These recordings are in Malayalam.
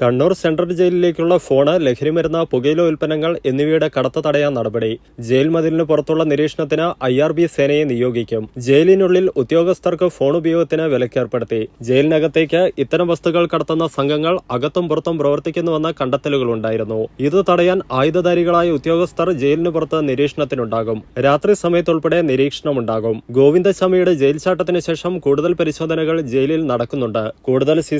കണ്ണൂർ സെൻട്രൽ ജയിലിലേക്കുള്ള ഫോണ് ലഹരിമരുന്ന് പുകയില ഉൽപ്പന്നങ്ങൾ എന്നിവയുടെ കടത്ത് തടയാൻ നടപടി. ജയിൽ മതിലിന് പുറത്തുള്ള നിരീക്ഷണത്തിന് ഐ ആർ ബി സേനയെ നിയോഗിക്കും. ജയിലിനുള്ളിൽ ഉദ്യോഗസ്ഥർക്ക് ഫോൺ ഉപയോഗത്തിന് വിലക്കേർപ്പെടുത്തി. ജയിലിനകത്തേക്ക് ഇത്തരം വസ്തുക്കൾ കടത്തുന്ന സംഘങ്ങൾ അകത്തും പുറത്തും പ്രവർത്തിക്കുന്നുവെന്ന കണ്ടെത്തലുകളുണ്ടായിരുന്നു. ഇത് തടയാൻ ആയുധധാരികളായ ഉദ്യോഗസ്ഥർ ജയിലിന് പുറത്ത് നിരീക്ഷണത്തിനുണ്ടാകും. രാത്രി സമയത്തുൾപ്പെടെ നിരീക്ഷണമുണ്ടാകും. ഗോവിന്ദസ്വാമിയുടെ ജയിൽ ചാട്ടത്തിന് ശേഷം കൂടുതൽ പരിശോധനകൾ ജയിലിൽ നടക്കുന്നുണ്ട്. കൂടുതൽ സി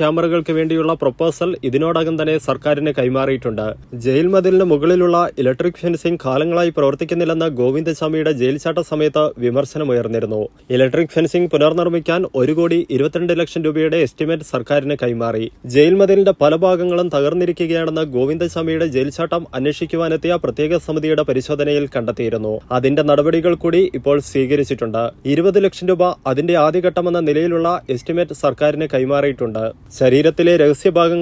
ക്യാമറകൾക്ക് വേണ്ടിയുള്ള പ്രൊപ്പോസൽ ഇതിനോടകം തന്നെ സർക്കാരിന് കൈമാറിയിട്ടുണ്ട്. ജയിൽ മതിലിന് മുകളിലുള്ള ഇലക്ട്രിക് ഫെൻസിംഗ് കാലങ്ങളായി പ്രവർത്തിക്കുന്നില്ലെന്ന ഗോവിന്ദസ്വാമിയുടെ ജയിൽ ചാട്ട സമയത്ത് വിമർശനമുയർന്നിരുന്നു ഇലക്ട്രിക് ഫെൻസിംഗ് പുനർനിർമ്മിക്കാൻ ഒരു കോടി ഇരുപത്തിരണ്ട് ലക്ഷം രൂപയുടെ എസ്റ്റിമേറ്റ് സർക്കാരിന് കൈമാറി. ജയിൽ മതിലിന്റെ പല ഭാഗങ്ങളും തകർന്നിരിക്കുകയാണെന്ന് ഗോവിന്ദസ്വാമിയുടെ ജയിൽ ചാട്ടം അന്വേഷിക്കുവാനെത്തിയ പ്രത്യേക സമിതിയുടെ പരിശോധനയിൽ കണ്ടെത്തിയിരുന്നു. അതിന്റെ നടപടികൾ കൂടി ഇപ്പോൾ സ്വീകരിച്ചിട്ടുണ്ട്. ഇരുപത് ലക്ഷം രൂപ അതിന്റെ ആദ്യഘട്ടമെന്ന നിലയിലുള്ള എസ്റ്റിമേറ്റ് സർക്കാരിന് കൈമാറിയിട്ടുണ്ട്. ശരീരത്തിലെ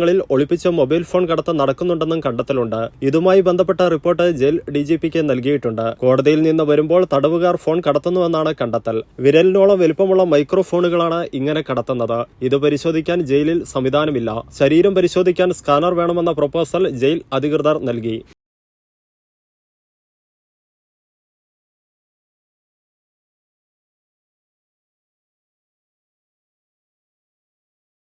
രഹസ്യഭാഗങ്ങളിൽ ഒളിപ്പിച്ച മൊബൈൽ ഫോൺ കടത്തം നടക്കുന്നുണ്ടെന്നും കണ്ടെത്തലുണ്ട്. ഇതുമായി ബന്ധപ്പെട്ട റിപ്പോർട്ട് ജയിൽ ഡി ജി പിക്ക് നൽകിയിട്ടുണ്ട്. കോടതിയിൽ നിന്ന് വരുമ്പോൾ തടവുകാർ ഫോൺ കടത്തുന്നുവെന്നാണ് കണ്ടെത്തൽ. വിരലിനോളം വലുപ്പമുള്ള മൈക്രോഫോണുകളാണ് ഇങ്ങനെ കടത്തുന്നത്. ഇത് പരിശോധിക്കാൻ ജയിലിൽ സംവിധാനമില്ല. ശരീരം പരിശോധിക്കാൻ സ്കാനർ വേണമെന്ന പ്രൊപ്പോസൽ ജയിൽ അധികൃതർ നൽകി.